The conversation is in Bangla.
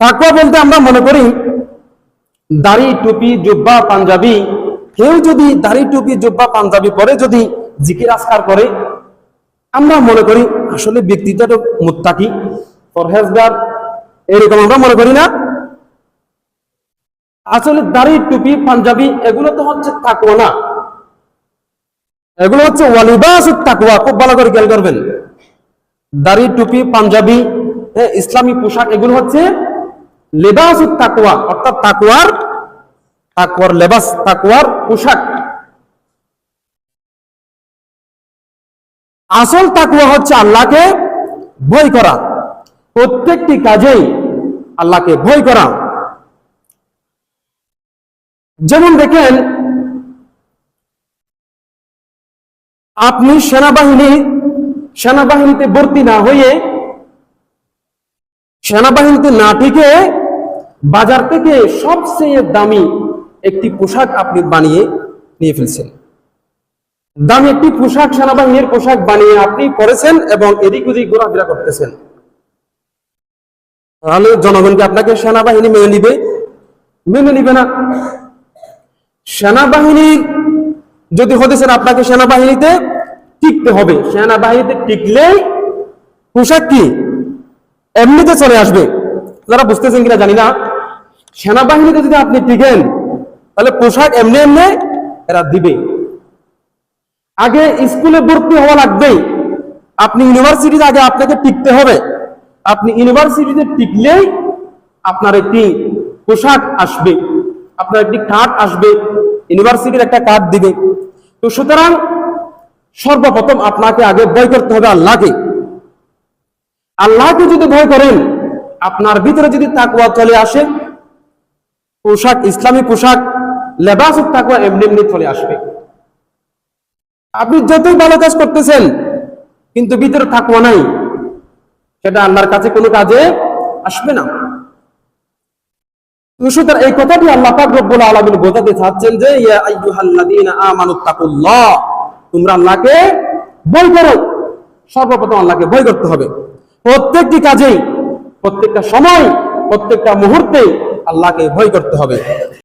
তাকুয়া বলতে আমরা মনে করি দাড়ি টুপি জুব্বা পাঞ্জাবি। কেউ যদি দাড়ি টুপি জুব্বা পাঞ্জাবি পরে যদি জিকির আসকার করে আমরা মনে করি আসলে ব্যক্তিটা তো মুত্তাকি। পরহেজগার এরকম আমরা মনে করি না। আসলে দাড়ি টুপি পাঞ্জাবি এগুলো তো হচ্ছে তাকুয়া না। এগুলো হচ্ছে ওয়ালিবাস তাকুয়া খুব ভালো করে খেয়াল করবেন। দাড়ি টুপি পাঞ্জাবি এ, ইসলামী পোশাক এগুলো হচ্ছে লেবাস তাকুয়া অর্থাৎ তাকুয়ার তাকুয়ার লেবাস, তাকুয়ার পোশাক। আসল তাকুয়া হচ্ছে আল্লাহকে ভয় করা। প্রত্যেকটি কাজেই আল্লাহকে ভয় করা। যেমন দেখেন, আপনি সেনাবাহিনী, সেনাবাহিনীতে ভর্তি না হয়ে সেনাবাহিনীতে না টিকে বাজার থেকে সবচেয়ে দামি একটি পোশাক আপনি বানিয়ে নিয়ে ফেলছেন। দামি একটি পোশাক, সেনাবাহিনীর পোশাক বানিয়ে আপনি পরেছেন এবং এদিক ওদিক ঘোরাফেরা করতেছেন। তাহলে জনগণকে আপনাকে সেনাবাহিনী মেনে নিবে? মেনে নিবে না। সেনাবাহিনীর যদি হতেছেন আপনাকে সেনাবাহিনীতে টিকতে হবে। সেনাবাহিনীতে টিকলেই পোশাক কি? এমনিতে চলে আসবে। যারা বুঝতেছেন কিনা জানি না। সেনাবাহিনীতে যদি আপনি টিকেন, তাহলে পোশাক এমনি এমনি এরা দিবে। আগে স্কুলে ভর্তি হওয়া লাগবেই। আপনি ইউনিভার্সিটিতে আগে আপনাকে টিকতে হবে। আপনি ইউনিভার্সিটিতে টিকলেই আপনার একটি পোশাক আসবে, আপনার একটি কার্ড আসবে, ইউনিভার্সিটির একটা কার্ড দিবে। তো সুতরাং সর্বপ্রথম আপনাকে আগে ভয় করতে হবে আল্লাহকে। আল্লাহকে যদি ভয় করেন, আপনার ভিতরে যদি তাকুয়া চলে আসে পোশাক, ইসলামী পোশাক, লেবাস তাকুয়া এমনি এমনি চলে আসবে। আপনি যতই ভালো কাজ করতেছেন, কিন্তু ভিতরে তাকুয়া নাই, সেটা আল্লাহর কাছে কোনো কাজে আসবে না। এই কথাটি আল্লাহ পাক রব্বুল আলামিন বোঝাতে চাচ্ছেন যে, ইয়া আইয়ুহাল্লাযীনা আমানুত্তাকুল্লাহ তোমরা আল্লাহকে ভয় করো। সর্বপ্রথম আল্লাহকে ভয় করতে হবে। প্রত্যেকটি কাজেই, প্রত্যেকটা সময়, প্রত্যেকটা মুহূর্তে আল্লাহকে ভয় করতে হবে।